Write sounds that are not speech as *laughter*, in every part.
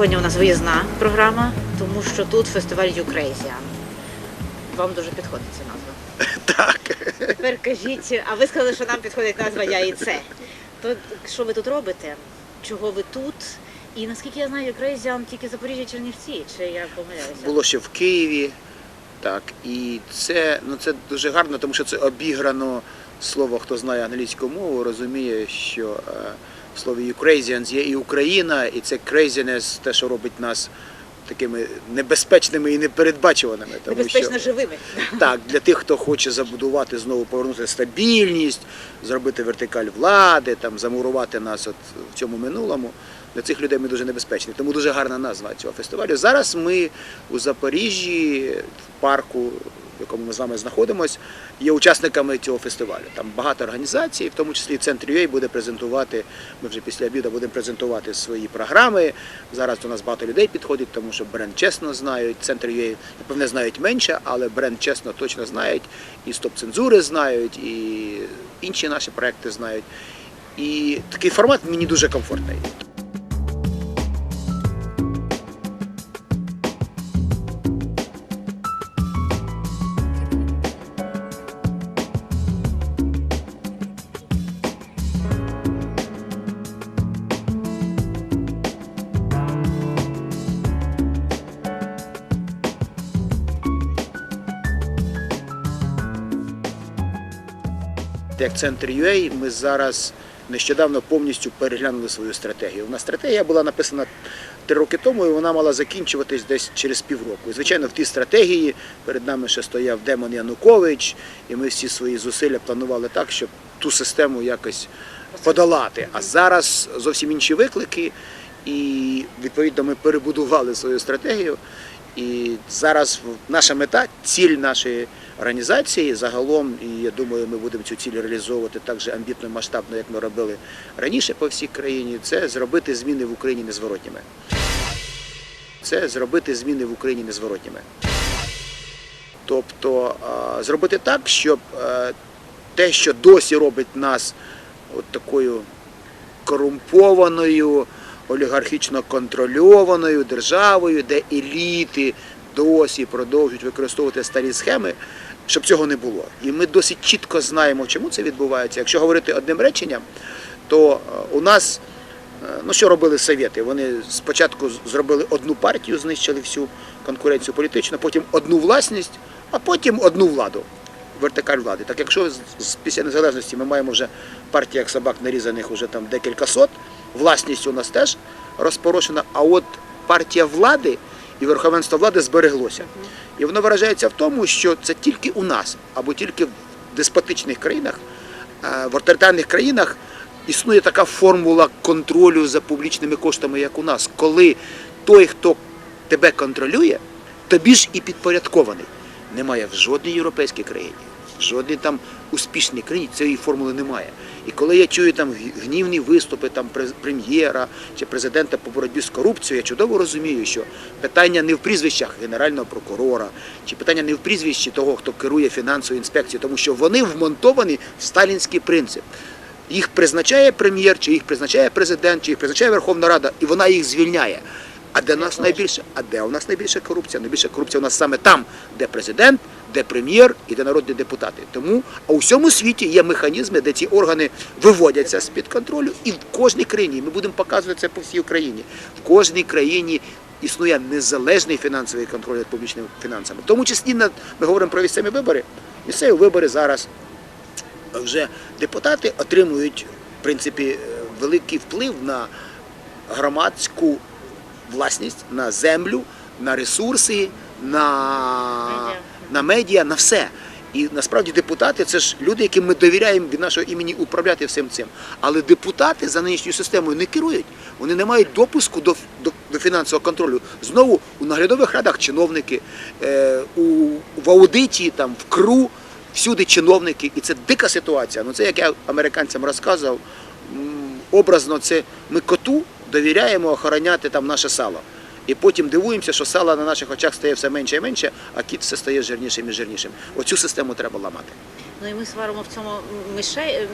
Сьогодні у нас виїзна програма, тому що тут фестиваль Юкрейзіан. Вам дуже підходить ця назва. *laughs* Так. Тепер кажіть, а ви сказали, що нам підходить назва Я і це. То що ви тут робите? Чого ви тут? І наскільки я знаю, Юкрейзіан тільки Запоріжжя Чернівці, чи я помиляюся? Було ще в Києві. Так, і це, ну, це дуже гарно, тому що це обіграно слово, хто знає англійську мову, розуміє, що е, в слові Ukrainians є і Україна, і це craziness, те, що робить нас такими небезпечними і непередбачуваними. Тому Небезпечно що, живими. *laughs* Так, для тих, хто хоче забудувати знову повернути стабільність, зробити вертикаль влади, там замурувати нас от в цьому минулому. Для цих людей ми дуже небезпечні. Тому дуже гарна назва цього фестивалю. Зараз ми у Запоріжжі, в парку, в якому ми з вами знаходимося, є учасниками цього фестивалю. Там багато організацій, в тому числі центр UA буде презентувати. Ми вже після обіду будемо презентувати свої програми. Зараз до нас багато людей підходить, тому що бренд чесно знають. Центр UA, напевне, знають менше, але бренд чесно точно знають. І стоп цензури знають, і інші наші проекти знають. І такий формат мені дуже комфортний. Як центр UA ми зараз нещодавно повністю переглянули свою стратегію. У нас стратегія була написана три роки тому, і вона мала закінчуватись десь через півроку. І, звичайно, в тій стратегії перед нами ще стояв Демон Янукович, і ми всі свої зусилля планували так, щоб ту систему якось подолати. А зараз зовсім інші виклики, і відповідно ми перебудували свою стратегію. І зараз наша мета, ціль нашої організації загалом, і я думаю, ми будемо цю ціль реалізовувати так же амбітно і масштабно, як ми робили раніше по всій країні. Це зробити зміни в Україні незворотніми. Це зробити зміни в Україні незворотніми. Тобто зробити так, щоб те, що досі робить нас от такою корумпованою, олігархічно контрольованою державою, де еліти досі продовжують використовувати старі схеми, щоб цього не було. І ми досить чітко знаємо, чому це відбувається. Якщо говорити одним реченням, то е, у нас, е, ну що робили совєти? Вони спочатку зробили одну партію, знищили всю конкуренцію політичну, потім одну власність, а потім одну владу. Вертикаль влади. Так якщо після незалежності ми маємо вже партії як собак нарізаних вже там декілька сот, власність у нас теж розпорошена, а от партія влади і верховенство влади збереглося. І воно виражається в тому, що це тільки у нас або тільки в деспотичних країнах, е, в авторитарних країнах існує така формула контролю за публічними коштами, як у нас, коли той, хто тебе контролює, тобі ж і підпорядкований. Немає в жодній європейській країні, в жодній там успішній країні цієї формули немає. І коли я чую там гнівні виступи там прем'єра чи президента по боротьбі з корупцією, я чудово розумію, що питання не в прізвищах генерального прокурора, чи питання не в прізвищі того, хто керує фінансовою інспекцією, тому що вони вмонтовані в сталінський принцип. Їх призначає прем'єр, чи їх призначає президент, чи їх призначає Верховна Рада, і вона їх звільняє. А де нас найбільше? А де у нас найбільша корупція? Найбільша корупція у нас саме там, де президент, де прем'єр і де народні депутати. Тому а у всьому світі є механізми, де ці органи виводяться з-під контролю, і в кожній країні ми будемо показувати це по всій Україні. В кожній країні існує незалежний фінансовий контроль над публічними фінансами. В тому числі ми говоримо про місцеві вибори. Місцеві вибори зараз вже депутати отримують в принципі е, великий вплив на громадську власність, на землю, на ресурси, на. На медіа, на все. І насправді депутати це ж люди, яким ми довіряємо від нашого імені управляти всім цим. Але депутати за нинішньою системою не керують. Вони не мають допуску до, до, до фінансового контролю. Знову у наглядових радах чиновники, е, у, в аудиті, там, в КРУ, всюди чиновники. І це дика ситуація. Ну це як я американцям розказував. Образно, це ми коту довіряємо охороняти там наше сало. І потім дивуємося, що сало на наших очах стає все менше і менше, а кіт все стає жирнішим і жирнішим. Оцю систему треба ламати. Ну і ми сваримо в цьому мишей,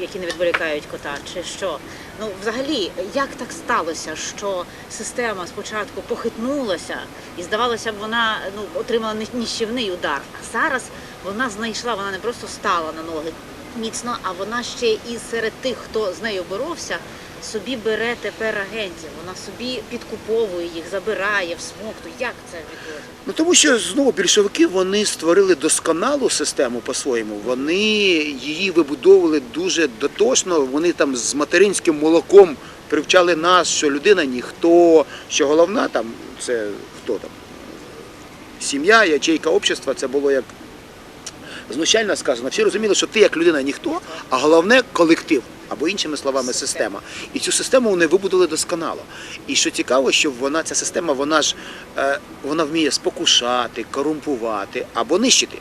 які не відволікають кота, чи що? Ну, взагалі, як так сталося, що система спочатку похитнулася, і здавалося б, вона ну отримала ні- ніщівний удар. А зараз вона знайшла, вона не просто стала на ноги міцно, а вона ще і серед тих, хто з нею боровся, собі бере тепер агентів. Вона собі підкуповує їх, забирає, всмоктує. Як це відбувається? Ну тому що знову більшовики вони створили досконалу систему по-своєму. Вони її вибудовували дуже дотошно. Вони там з материнським молоком привчали нас, що людина ніхто, що головна там це хто там. Сім'я, ячейка общества, це було як знущально сказано. Всі розуміли, що ти як людина ніхто, а головне колектив. Або іншими словами, система. І цю систему вони вибудували досконало. І що цікаво, що вона, ця система, вона ж е, вона вміє спокушати, корумпувати або нищити.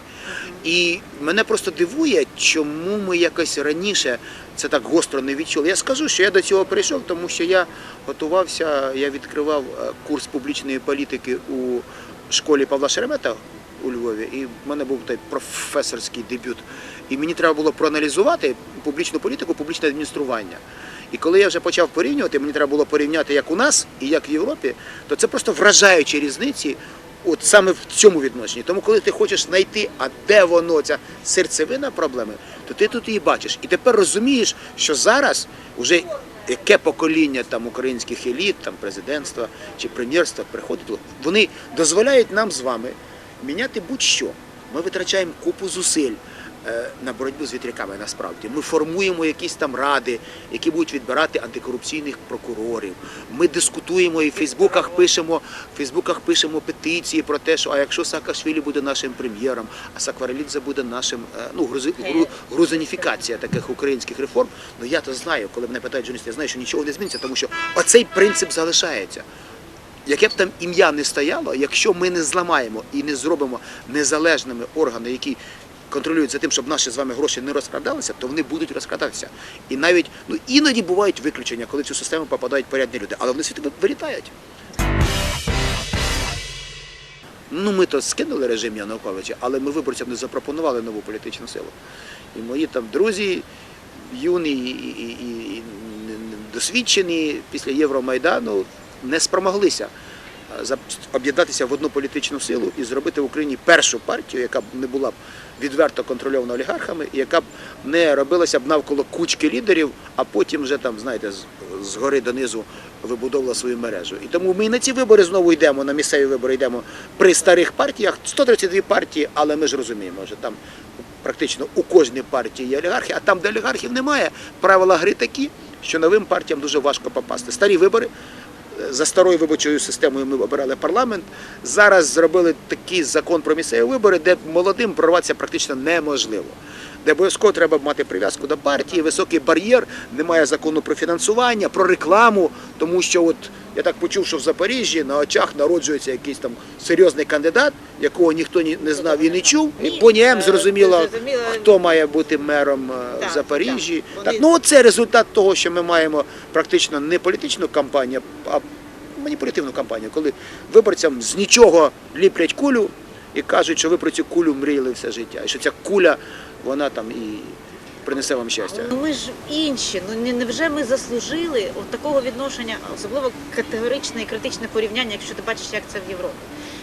І мене просто дивує, чому ми якось раніше це так гостро не відчули. Я скажу, що я до цього прийшов, тому що я готувався, я відкривав е, курс публічної політики у школі Павла Шеремета у Львові, і в мене був той професорський дебют. І мені треба було проаналізувати публічну політику, публічне адміністрування. І коли я вже почав порівнювати, мені треба було порівняти як у нас і як в Європі, то це просто вражаючі різниці. От саме в цьому відношенні. Тому, коли ти хочеш знайти, а де воно, ця серцевина проблеми, то ти тут її бачиш. І тепер розумієш, що зараз вже яке покоління там українських еліт, там президентства чи прем'єрства приходить, вони дозволяють нам з вами міняти будь-що. Ми витрачаємо купу зусиль е, на боротьбу з вітряками насправді. Ми формуємо якісь там ради, які будуть відбирати антикорупційних прокурорів. Ми дискутуємо і в Фейсбуках пишемо, в Фейсбуках пишемо петиції про те, що а якщо Саакашвілі буде нашим прем'єром, а Сакварелідзе буде нашим, е, ну, грузи, гру, грузиніфікація таких українських реформ, ну я то знаю, коли мене питають журналісти, я знаю, що нічого не зміниться, тому що оцей принцип залишається. Яке б там ім'я не стояло, якщо ми не зламаємо і не зробимо незалежними органи, які контролюють за тим, щоб наші з вами гроші не розкрадалися, то вони будуть розкрадатися. І навіть ну іноді бувають виключення, коли в цю систему попадають порядні люди, але вони світи вилітають. Ну, ми то скинули режим Януковича, але ми виборцям не запропонували нову політичну силу. І мої там друзі, юні і, і, і, досвідчені після Євромайдану не спромоглися е, об'єднатися в одну політичну силу і зробити в Україні першу партію, яка б не була б відверто контрольована олігархами, і яка б не робилася б навколо кучки лідерів, а потім вже там, знаєте, з, з донизу вибудовувала свою мережу. І тому ми і на ці вибори знову йдемо, на місцеві вибори йдемо при старих партіях, 132 партії, але ми ж розуміємо, що там практично у кожній партії є олігархи, а там, де олігархів немає, правила гри такі, що новим партіям дуже важко попасти. Старі вибори. За старою виборчою системою ми обирали парламент. Зараз зробили такий закон про місцеві вибори, де молодим прорватися практично неможливо. Де обов'язково треба мати прив'язку до партії, високий бар'єр, немає закону про фінансування, про рекламу, тому що от я так почув, що в Запоріжжі на очах народжується якийсь там серйозний кандидат, якого ніхто ні- не знав і не чув. І Ні, Боні М е, зрозуміло, зрозуміло. хто має бути мером е, в Запоріжжі. Так, ну це результат того, що ми маємо практично не політичну кампанію, а маніпулятивну кампанію, коли виборцям з нічого ліплять кулю і кажуть, що ви про цю кулю мріяли все життя, і що ця куля, вона там і принесе вам щастя. Ну ми ж інші. Ну невже ми заслужили от такого відношення, особливо категоричне і критичне порівняння, якщо ти бачиш, як це в Європі?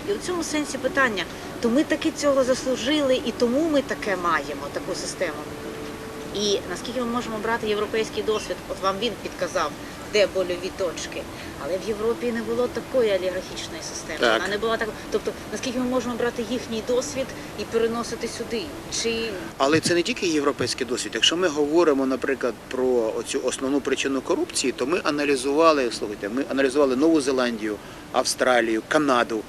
І у цьому сенсі питання: то ми таки цього заслужили, і тому ми таке маємо, таку систему. І наскільки ми можемо брати європейський досвід? От вам він підказав, де больові точки. Але в Європі не було такої олігархічної системи. Так. Вона не була так. Тобто, наскільки ми можемо брати їхній досвід і переносити сюди? Чи Але це не тільки європейський досвід. Якщо ми говоримо, наприклад, про цю основну причину корупції, то ми аналізували, слухайте, ми аналізували Нову Зеландію, Австралію, Канаду.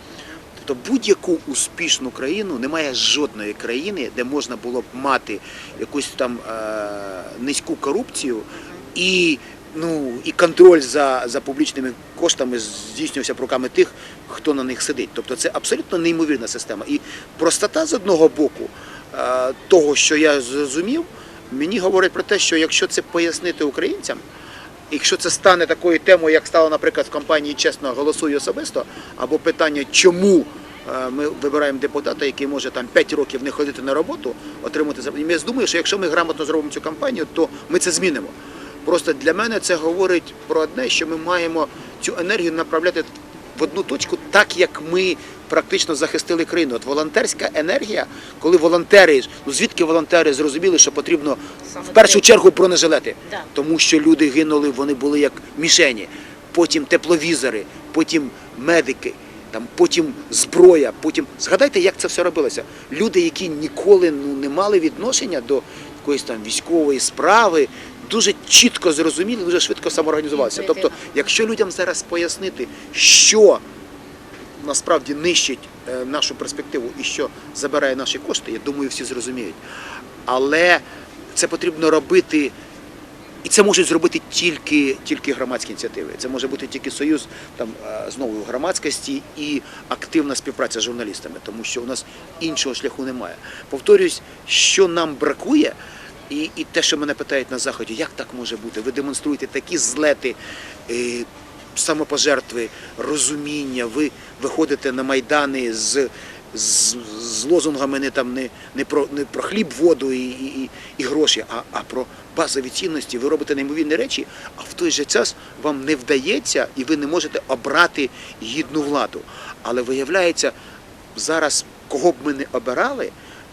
Тобто будь-яку успішну країну немає жодної країни, де можна було б мати якусь там е, низьку корупцію і, ну, і контроль за, за публічними коштами здійснювався руками тих, хто на них сидить. Тобто це абсолютно неймовірна система. І простота з одного боку е, того, що я зрозумів, мені говорить про те, що якщо це пояснити українцям, Якщо це стане такою темою, як стало, наприклад, в компанії Чесно голосуй особисто, або питання, чому е, ми вибираємо депутата, який може там 5 років не ходити на роботу, отримати зарплату. Я думаю, що якщо ми грамотно зробимо цю кампанію, то ми це змінимо. Просто для мене це говорить про одне, що ми маємо цю енергію направляти в одну точку, так як ми практично захистили країну. От волонтерська енергія, коли волонтери, ну звідки волонтери зрозуміли, що потрібно в першу чергу бронежилети, тому що люди гинули, вони були як мішені. Потім тепловізори, потім медики, там потім зброя, потім згадайте, як це все робилося. Люди, які ніколи ну не мали відношення до якоїсь там військової справи, дуже чітко зрозуміли, дуже швидко самоорганізувалися. Тобто, якщо людям зараз пояснити, що насправді нищить е, нашу перспективу і що забирає наші кошти, я думаю, всі зрозуміють. Але це потрібно робити. І це можуть зробити тільки, тільки громадські ініціативи. Це може бути тільки союз там е, знову громадськості і активна співпраця з журналістами, тому що у нас іншого шляху немає. Повторюсь, що нам бракує, і, і те, що мене питають на заході, як так може бути? Ви демонструєте такі злети. Е, Самопожертви, розуміння, ви виходите на майдани з, з, з лозунгами не там не, не про не про хліб, воду і, і, і- гроші, а, а про базові цінності. Ви робите неймовірні речі, а в той же час вам не вдається і ви не можете обрати гідну владу. Але виявляється, зараз кого б ми не обирали,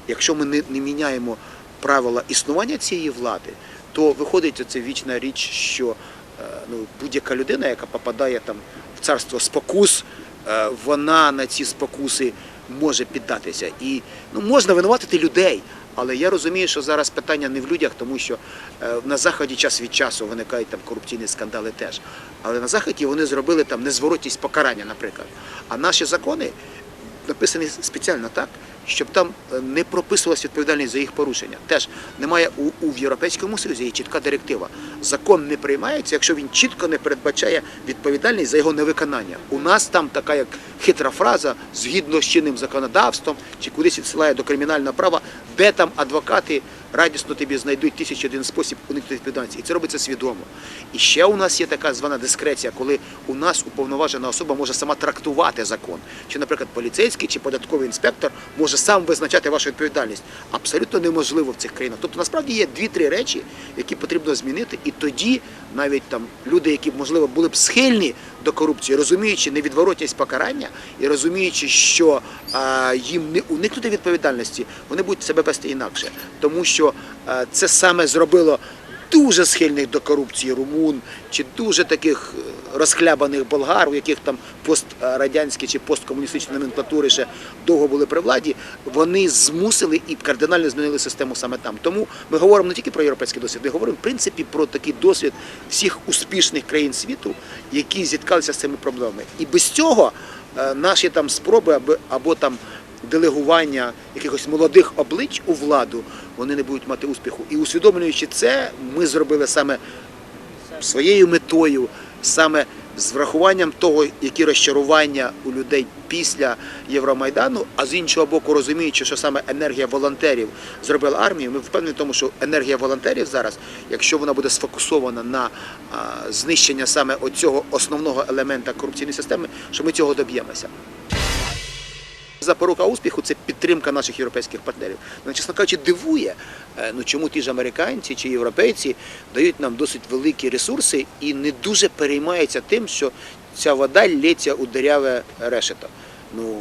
якщо ми не, не міняємо правила існування цієї влади, то виходить оця вічна річ, що е, ну, будь-яка людина, яка попадає там в царство спокус, е, вона на ці спокуси може піддатися. І ну, можна винуватити людей. Але я розумію, що зараз питання не в людях, тому що е, на заході час від часу виникають там корупційні скандали теж. Але на заході вони зробили там незворотність покарання, наприклад. А наші закони написані спеціально так, щоб там е, не прописувалася відповідальність за їх порушення. Теж немає у, у Європейському Союзі є чітка директива. Закон не приймається, якщо він чітко не передбачає відповідальність за його невиконання. У нас там така як хитра фраза згідно з чинним законодавством чи кудись відсилає до кримінального права, де там адвокати радісно тобі знайдуть тисячу один спосіб уникнути відповідальності. І це робиться свідомо. І ще у нас є така звана дискреція, коли у нас уповноважена особа може сама трактувати закон. Чи, наприклад, поліцейський чи податковий інспектор може сам визначати вашу відповідальність. Абсолютно неможливо в цих країнах. Тобто, насправді є дві-три речі, які потрібно змінити, і тоді навіть там люди, які можливо були б схильні до корупції, розуміючи невідворотність покарання і розуміючи, що а, їм не уникнути відповідальності, вони будуть себе вести інакше, тому що а, це саме зробило. Дуже схильних до корупції румун чи дуже таких е, розхлябаних болгар, у яких там пострадянські чи посткомуністичні номенклатури ще довго були при владі, вони змусили і кардинально змінили систему саме там. Тому ми говоримо не тільки про європейський досвід, ми говоримо в принципі про такий досвід всіх успішних країн світу, які зіткалися з цими проблемами. І без цього е, наші там спроби або, або там делегування якихось молодих облич у владу, вони не будуть мати успіху. І усвідомлюючи це, ми зробили саме своєю метою, саме з врахуванням того, які розчарування у людей після Євромайдану, а з іншого боку, розуміючи, що саме енергія волонтерів зробила армію, ми впевнені в тому, що енергія волонтерів зараз, якщо вона буде сфокусована на знищення саме оцього основного елемента корупційної системи, що ми цього доб'ємося. Запорука успіху це підтримка наших європейських партнерів. Ну, чесно кажучи, дивує, е, ну чому ті ж американці чи європейці дають нам досить великі ресурси і не дуже переймаються тим, що ця вода лється у диряве решето. Ну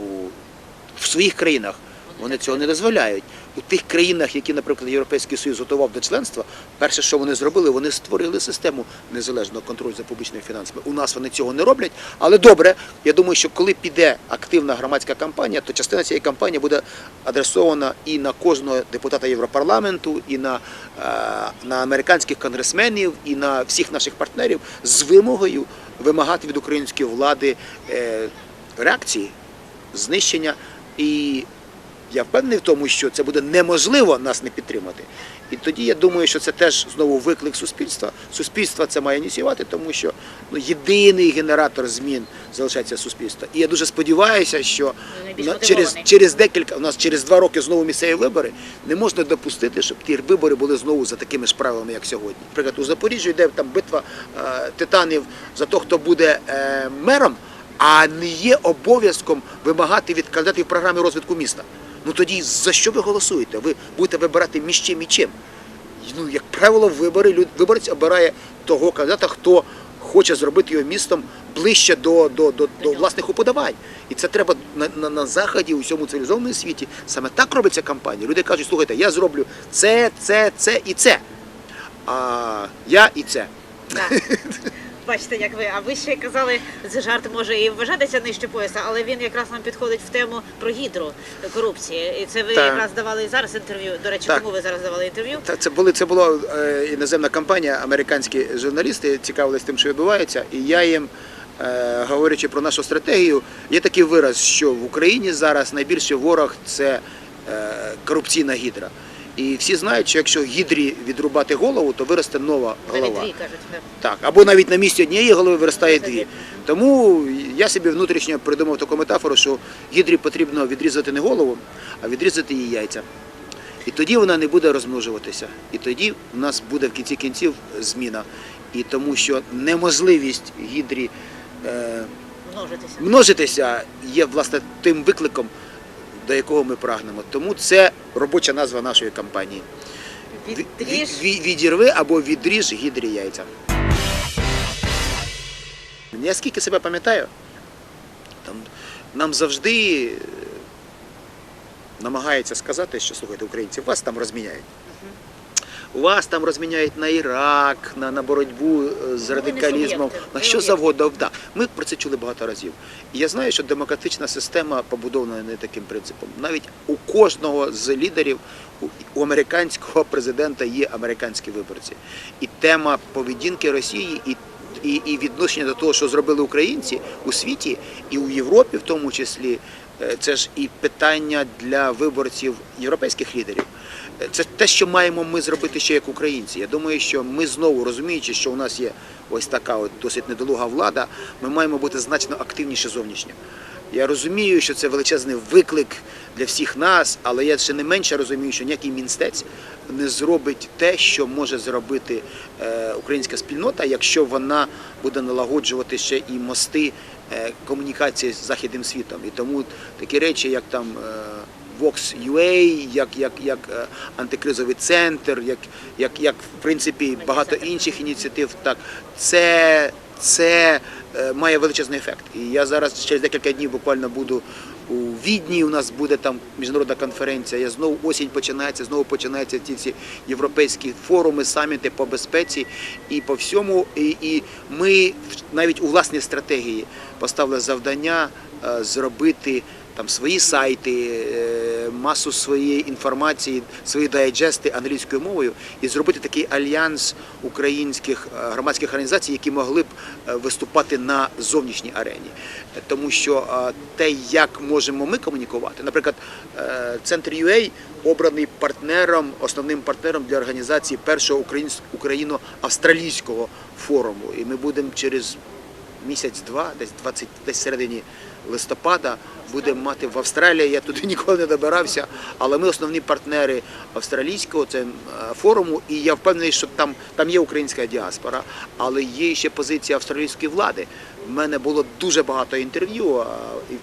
в своїх країнах вони цього не дозволяють. У тих країнах, які, наприклад, Європейський Союз готував до членства, перше, що вони зробили, вони створили систему незалежного контролю за публічними фінансами. У нас вони цього не роблять, але добре. Я думаю, що коли піде активна громадська кампанія, то частина цієї кампанії буде адресована і на кожного депутата Європарламенту, і на, е, на американських конгресменів, і на всіх наших партнерів з вимогою вимагати від української влади е, реакції, знищення і я впевнений в тому, що це буде неможливо нас не підтримати. І тоді я думаю, що це теж знову виклик суспільства. Суспільство це має ініціювати, тому що ну, єдиний генератор змін залишається суспільство. І я дуже сподіваюся, що на- через, через декілька, у нас через два роки знову місцеві вибори, не можна допустити, щоб ті вибори були знову за такими ж правилами, як сьогодні. Наприклад, у Запоріжжі йде там битва е, титанів за те, хто буде е, мером. а не є обов'язком вимагати від кандидатів програми розвитку міста. Ну тоді за що ви голосуєте? Ви будете вибирати між чим і чим. Ну, як правило, вибори люд- виборець обирає того кандидата, хто хоче зробити його містом ближче до, до, до, до власних уподобань. І це треба на, на, на заході, у всьому цивілізованому світі. Саме так робиться кампанія. Люди кажуть, слухайте, я зроблю це, це, це і це. А я і це. Так. *laughs* Бачите, як ви, а ви ще казали, жарт може і вважатися нижче пояса, але він якраз нам підходить в тему про гідро корупції. І це ви Так. якраз давали зараз інтерв'ю. До речі, Так. кому ви зараз давали інтерв'ю? Та це були це була е, іноземна компанія, американські журналісти цікавились тим, що відбувається, і я їм. е, Говорячи про нашу стратегію, є такий вираз, що в Україні зараз найбільший ворог це е, корупційна гідра. І всі знають, що якщо гідрі відрубати голову, то виросте нова Навіть дві кажуть. Так, або навіть на місці однієї голови виростає дві. Тому я собі внутрішньо придумав таку метафору, що гідрі потрібно відрізати не голову, а відрізати її яйця. І тоді вона не буде розмножуватися. І тоді в нас буде в кінці кінців зміна. І тому що неможливість гідрі е, Множитися. множитися є власне тим викликом, до якого ми прагнемо. Тому це робоча назва нашої кампанії. Відріж. від- відірви або відріж гідрі яйця. Я скільки себе пам'ятаю, там, нам завжди е, намагається сказати, що слухайте, українці, вас там розміняють. Вас там розміняють на Ірак, на, на боротьбу е, з радикалізмом, на що завгодно. Да. Ми про це чули багато разів. І я знаю, що демократична система побудована не таким принципом. Навіть у кожного з лідерів, у, у американського президента є американські виборці. І тема поведінки Росії і, і, і відношення до того, що зробили українці у світі і у Європі, в тому числі, е, це ж і питання для виборців європейських лідерів. Е, Це те, що маємо ми зробити ще як українці. Я думаю, що ми знову розуміючи, що у нас є ось така от досить недолуга влада, ми маємо бути значно активніше зовнішньо. Я розумію, що це величезний виклик для всіх нас, але я ще не менше розумію, що ніякий мінстець не зробить те, що може зробити е, українська спільнота, якщо вона буде налагоджувати ще і мости е, комунікації з західним світом. І тому такі речі, як там. Vox.ua, як, як, як е, антикризовий центр, як, як, як в принципі багато інших ініціатив. Так, це, це е, має величезний ефект. І я зараз через декілька днів буквально буду у Відні. У нас буде там міжнародна конференція. Я знову осінь починається, знову починаються ці всі європейські форуми, саміти по безпеці і по всьому. І, і ми навіть у власній стратегії поставили завдання е, зробити там свої сайти, масу своєї інформації, свої дайджести англійською мовою і зробити такий альянс українських е, громадських організацій, які могли б е, виступати на зовнішній арені. Тому що е, те, як можемо ми комунікувати, наприклад, центр UA обраний партнером, основним партнером для організації першого україно-австралійського форуму. І ми будемо через місяць-два, десь 20, десь середині листопада, будемо мати в Австралії. Я туди *laughs* ніколи не добирався, але ми основні партнери австралійського е, форуму, і я впевнений, що там, там є українська діаспора, але є ще позиція австралійської влади. У мене було дуже багато інтерв'ю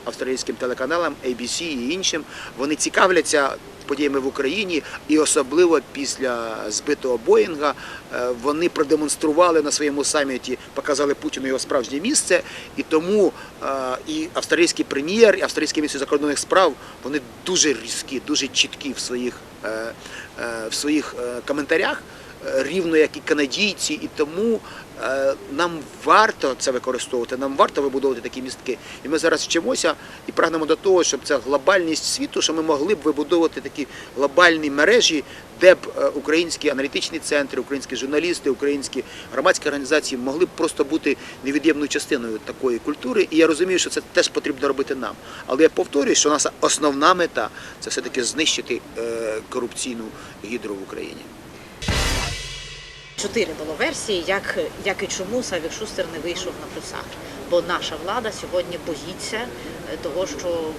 австралійським телеканалам, ABC і іншим. Вони цікавляться подіями в Україні, і особливо після збитого Боїнга е, вони продемонстрували на своєму саміті, показали Путіну його справжнє місце. І тому е, і австралійський прем'єр, і австралійський міністр закордонних справ вони дуже різкі, дуже чіткі в своїх, е, в своїх коментарях. Рівно як і канадійці, і тому нам варто це використовувати, нам варто вибудовувати такі містки. І ми зараз вчимося і прагнемо до того, щоб ця глобальність світу, що ми могли б вибудовувати такі глобальні мережі, де б е, українські аналітичні центри, українські журналісти, українські громадські організації могли б просто бути невід'ємною частиною такої культури. І я розумію, що це теж потрібно робити нам. Але я повторюю, що наша основна мета це все-таки знищити е, корупційну гідру в Україні. Чотири було версії, як, як і чому Савік Шустер не вийшов на плюсах. Бо наша влада сьогодні боїться е, того, що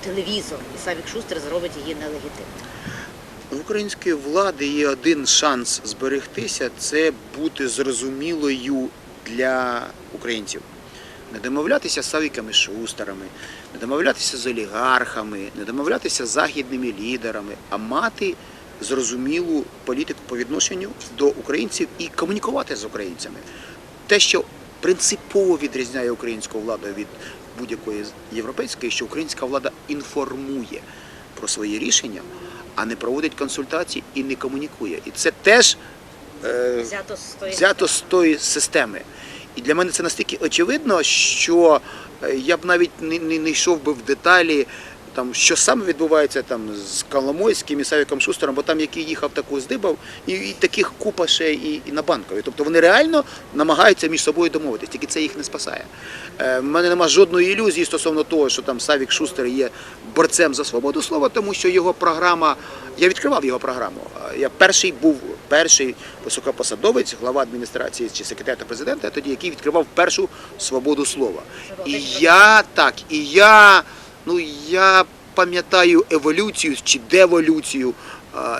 телевізор і Савік Шустер зробить її нелегітимною. В української влади є один шанс зберегтися це бути зрозумілою для українців. Не домовлятися з савіками шустерами, не домовлятися з олігархами, не домовлятися з західними лідерами, а мати зрозумілу політику по відношенню до українців і комунікувати з українцями. Те, що принципово відрізняє українську владу від будь-якої європейської, що українська влада інформує про свої рішення, а не проводить консультації і не комунікує. І це теж е, Взято з тої взято з тої системи. І для мене це настільки очевидно, що е, я б навіть не, не, не йшов би в деталі, там, що саме відбувається там, з Коломойським і Савіком Шустером, бо там який їхав, таку здибав, і, і таких купа ще і, і на банкові. Тобто вони реально намагаються між собою домовитись, тільки це їх не спасає. Е, в мене немає жодної ілюзії стосовно того, що там Савік Шустер є борцем за свободу слова, тому що його програма, я відкривав його програму. Е, Я перший був перший високопосадовець, глава адміністрації чи секретаря президента, тоді який відкривав першу свободу слова. І я так, і я, ну я пам'ятаю еволюцію чи деволюцію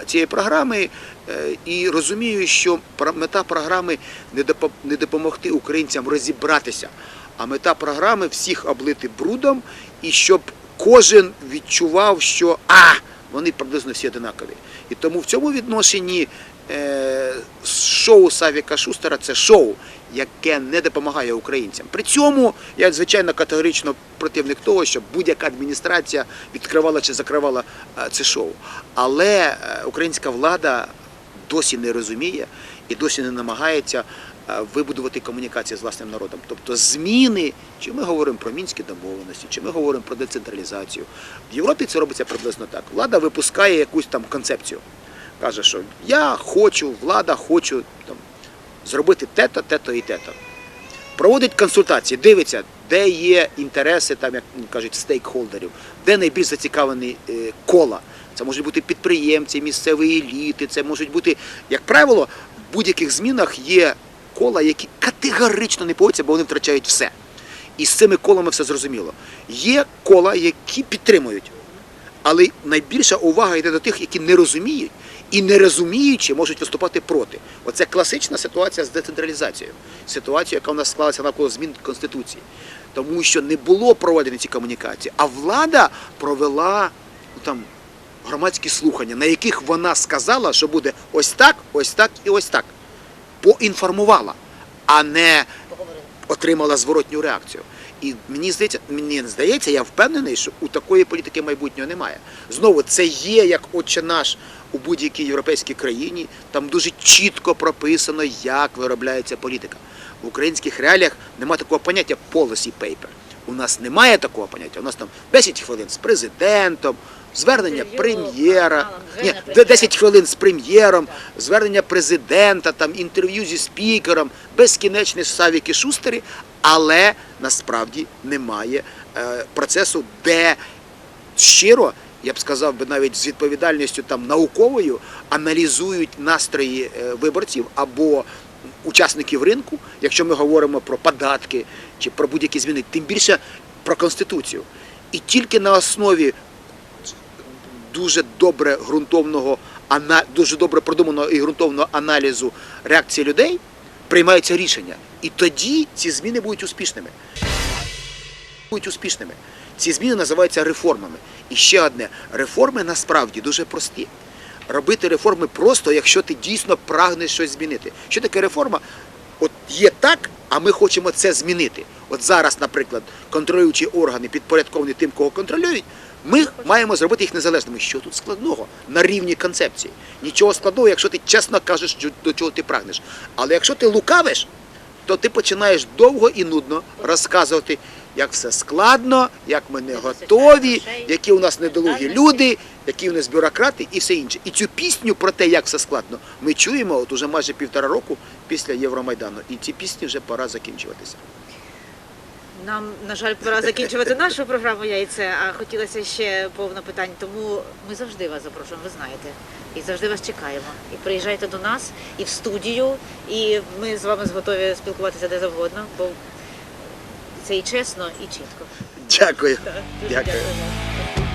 цієї програми е, і розумію, що мета програми не допо- допомогти українцям розібратися, а мета програми всіх облити брудом і щоб кожен відчував, що а вони приблизно всі одинакові. І тому в цьому відношенні е, шоу Савіка Шустера це шоу, яке не допомагає українцям. При цьому я звичайно категорично противник того, щоб будь-яка адміністрація відкривала чи закривала е, це шоу. Але е, українська влада досі не розуміє і досі не намагається е, вибудувати комунікацію з власним народом. Тобто зміни, чи ми говоримо про мінські домовленості, чи ми говоримо про децентралізацію. В Європі це робиться приблизно так. Влада випускає якусь там концепцію. Каже, що я хочу, влада хочу там, зробити те-то, те-то і те-то. Проводить консультації, дивиться, де є інтереси, там, як кажуть, стейкхолдерів, де найбільш зацікавлені е, кола. Це можуть бути підприємці, місцеві еліти, це можуть бути, як правило, в будь-яких змінах є кола, які категорично не погодяться, бо вони втрачають все. І з цими колами все зрозуміло. Є кола, які підтримують. Але найбільша увага йде до тих, які не розуміють і не розуміючи можуть виступати проти. Оце класична ситуація з децентралізацією. Ситуація, яка у нас склалася навколо змін Конституції. Тому що не було проведені ці комунікації, а влада провела ну, там, громадські слухання, на яких вона сказала, що буде ось так, ось так і ось так. Поінформувала, а не. Отримала зворотню реакцію. І мені здається, мені здається, я впевнений, що у такої політики майбутнього немає. Знову це є як отче наш у будь-якій європейській країні. Там дуже чітко прописано, як виробляється політика. В українських реаліях немає такого поняття policy paper. У нас немає такого поняття. У нас там 10 хвилин з президентом, звернення прем'єра, ні, 10 хвилин з прем'єром, звернення президента, там інтерв'ю зі спікером, безкінечні савіки шустери, але насправді немає е, процесу, де щиро, я б сказав би навіть з відповідальністю там науковою, аналізують настрої е, виборців або учасників ринку, якщо ми говоримо про податки чи про будь-які зміни, тим більше про конституцію. І тільки на основі дуже добре ґрунтовного дуже добре продуманого і ґрунтовного аналізу реакції людей приймаються рішення. І тоді ці зміни будуть успішними. Будуть успішними. Ці зміни називаються реформами. І ще одне: реформи насправді дуже прості. Робити реформи просто, якщо ти дійсно прагнеш щось змінити. Що таке реформа? От є так, а ми хочемо це змінити. От зараз, наприклад, контролюючі органи підпорядковані тим, кого контролюють, ми маємо зробити їх незалежними. Що тут складного на рівні концепції? Нічого складного, якщо ти чесно кажеш, до чого ти прагнеш. Але якщо ти лукавиш, то ти починаєш довго і нудно розказувати, як все складно, як ми не готові, які у нас недолугі люди, які у нас бюрократи і все інше. І цю пісню про те, як все складно, ми чуємо от уже майже півтора року після Євромайдану. І ці пісні вже пора закінчуватися. Нам, на жаль, пора закінчувати нашу програму яйце, а хотілося ще повно питань. Тому ми завжди вас запрошуємо, ви знаєте. І завжди вас чекаємо. І приїжджайте до нас і в студію, і ми з вами готові спілкуватися де завгодно, бо це і чесно, і чітко. Дякую. Так, дуже Дякую. дякую.